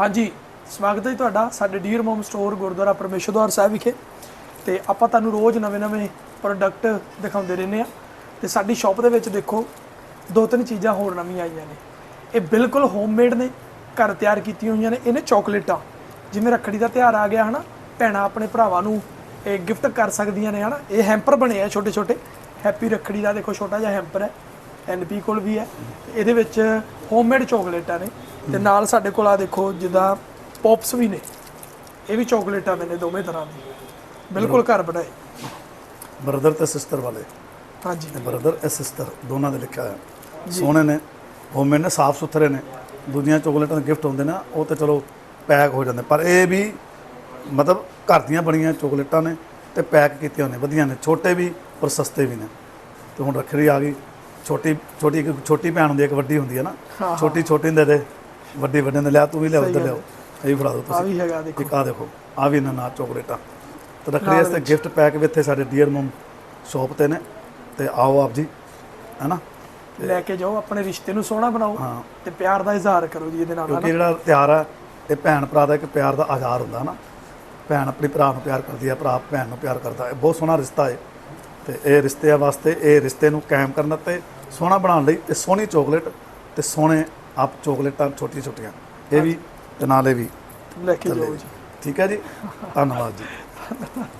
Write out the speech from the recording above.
ਹਾਂਜੀ, ਸਵਾਗਤ ਹੈ ਜੀ ਤੁਹਾਡਾ ਸਾਡੇ dear mom store gurdwara Parmeshardwar Sahib ਵਿਖੇ। ਤੇ ਆਪਾਂ ਤੁਹਾਨੂੰ ਰੋਜ਼ ਨਵੇਂ-ਨਵੇਂ ਪ੍ਰੋਡਕਟ ਦਿਖਾਉਂਦੇ ਰਹਿੰਦੇ ਆ ਤੇ ਸਾਡੀ ਸ਼ਾਪ ਦੇ ਵਿੱਚ ਦੇਖੋ, ਦੋ ਤਿੰਨ ਚੀਜ਼ਾਂ ਹੋਰ ਨਵੀਆਂ ਆਈਆਂ ਨੇ। ਇਹ ਬਿਲਕੁਲ ਹੋਮਮੇਡ ਨੇ, ਘਰ ਤਿਆਰ ਕੀਤੀਆਂ ਹੋਈਆਂ ਨੇ। ਇਹਨੇ ਚਾਕਲੇਟਾਂ ਜਿਵੇਂ ਰੱਖੜੀ ਦਾ ਤਿਉਹਾਰ ਆ ਗਿਆ, ਹਨਾ? ਭੈਣਾਂ ਆਪਣੇ ਭਰਾਵਾਂ ਨੂੰ ਇਹ ਗਿਫਟ ਕਰ ਸਕਦੀਆਂ ਨੇ, ਹਨਾ? ਇਹ ਹੈਂਪਰ ਬਣੇ ਆ ਛੋਟੇ ਛੋਟੇ ਹੈਪੀ ਰੱਖੜੀ ਦਾ ਦੇਖੋ, ਛੋਟਾ ਜਿਹਾ ਹੈਂਪਰ ਹੈ। ਐਨਪੀ ਕੋਲ ਵੀ ਹੈ। ਇਹਦੇ ਵਿੱਚ ਹੋਮਮੇਡ ਚਾਕਲੇਟਾਂ ਨੇ। ਤੇ ਨਾਲ ਸਾਡੇ ਕੋਲ ਆ ਦੇਖੋ ਜਿੱਦਾਂ ਪੌਪਸ ਵੀ ਨੇ। ਇਹ ਵੀ ਚਾਕਲੇਟਾਂ ਦੇ ਨੇ ਦੋਵੇਂ ਤਰ੍ਹਾਂ ਦੇ। ਬਿਲਕੁਲ ਘਰ ਬਣਾਏ। ਬ੍ਰਦਰ ਤੇ ਸਿਸਟਰ ਵਾਲੇ। ਹਾਂਜੀ। ਬ੍ਰਦਰ ਤੇ ਸਿਸਟਰ ਦੋਨਾਂ ਦੇ ਲਿਖਿਆ ਹੋਇਆ। ਸੋਹਣੇ ਨੇ ਹੋਮਮੇਡ ਨੇ ਸਾਫ਼ ਸੁਥਰੇ ਨੇ। ਦੂਜੀਆਂ ਚਾਕਲੇਟਾਂ ਦੇ ਗਿਫਟ ਹੁੰਦੇ ਨੇ ਉਹ ਤੇ ਚਲੋ ਪੈਕ ਹੋ ਜਾਂਦੇ। ਪਰ ਇਹ ਵੀ ਮਤਲਬ ਘਰ ਦੀਆਂ ਬਣੀਆਂ ਚਾਕਲੇਟਾਂ ਨੇ ਤੇ ਪੈਕ ਕੀਤੀਆਂ ਨੇ ਵਧੀਆ ਨੇ। ਛੋਟੇ ਵੀ ਪਰ ਸਸਤੇ ਵੀ ਨੇ। ਤੇ ਹੁਣ ਰੱਖੜੀ ਆ ਗਈ ਛੋਟੀ ਛੋਟੀ ਇੱਕ ਛੋਟੀ ਭੈਣ ਹੁੰਦੀ ਹੈ ਇੱਕ ਵੱਡੀ ਹੁੰਦੀ ਹੈ ਨਾ। ਛੋਟੀ ਛੋਟੀ ਦੇ ਦੇ ਵੱਡੀ ਵੱਡੇ ਨੇ ਲਿਆ ਤੂੰ ਵੀ ਲਿਆ ਉੱਧਰ ਲਿਆਓ। ਇਹ ਵੀ ਫੜਾ ਦਿਓ ਆ ਤੁਸੀਂ। ਵੀ ਹੈਗਾ ਦੇਖੋ। ਇੱਕ ਆ ਦੇਖੋ ਆ ਵੀ ਇਹਨਾਂ ਨਾਲ ਚਾਕਲੇਟਾਂ ਤੇ ਰੱਖੜੀ ਵਾਸਤੇ ਗਿਫਟ ਪੈਕ ਵੀ ਇੱਥੇ ਸਾਡੇ ਡੀਅਰ ਮਮ ਸ਼ਾਪ ਤੇ ਨੇ। ਤੇ ਆਓ ਆਪ ਜੀ ਹੈਨਾ? ਲੈ ਕੇ ਜਾਓ ਆਪਣੇ ਰਿਸ਼ਤੇ ਨੂੰ ਸੋਹਣਾ ਬਣਾਓ ਤੇ ਪਿਆਰ ਦਾ ਇਜ਼ਹਾਰ ਕਰੋ ਜੀ ਇਹਦੇ ਨਾਲ ਕਿਉਂਕਿ ਜਿਹੜਾ ਤਿਉਹਾਰ ਹੈ ਇਹ ਭੈਣ ਭਰਾ ਦਾ ਇੱਕ ਪਿਆਰ ਦਾ ਆਧਾਰ ਹੁੰਦਾ ਨਾ ਭੈਣ ਆਪਣੀ ਭਰਾ ਨੂੰ ਪਿਆਰ ਕਰਦੀ ਹੈ ਭਰਾ ਭੈਣ ਨੂੰ ਪਿਆਰ ਕਰਦਾ। ਹੈ ਬਹੁਤ ਸੋਹਣਾ ਰਿਸ਼ਤਾ ਹੈ ਤੇ ਇਹ ਰਿਸ਼ਤਿਆਂ ਵਾਸਤੇ ਇਹ ਰਿਸ਼ਤੇ ਨੂੰ ਕਾਇਮ ਕਰਨ ਤੇ ਸੋਹਣਾ ਬਣਾਉਣ ਲਈ ਇਹ ਸੋਹਣੀ ਚਾਕਲੇਟ ਤੇ ਸੋਹਣੇ ਆਪ ਚਾਕਲੇਟਾਂ ਛੋਟੀਆਂ ਛੋਟੀਆਂ। ਇਹ ਵੀ ਤੇ ਨਾਲ ਵੀ। ਲੈ ਕੇ ਜਾਓ ਜੀ। ਠੀਕ ਹੈ ਜੀ। ਧੰਨਵਾਦ ਜੀ।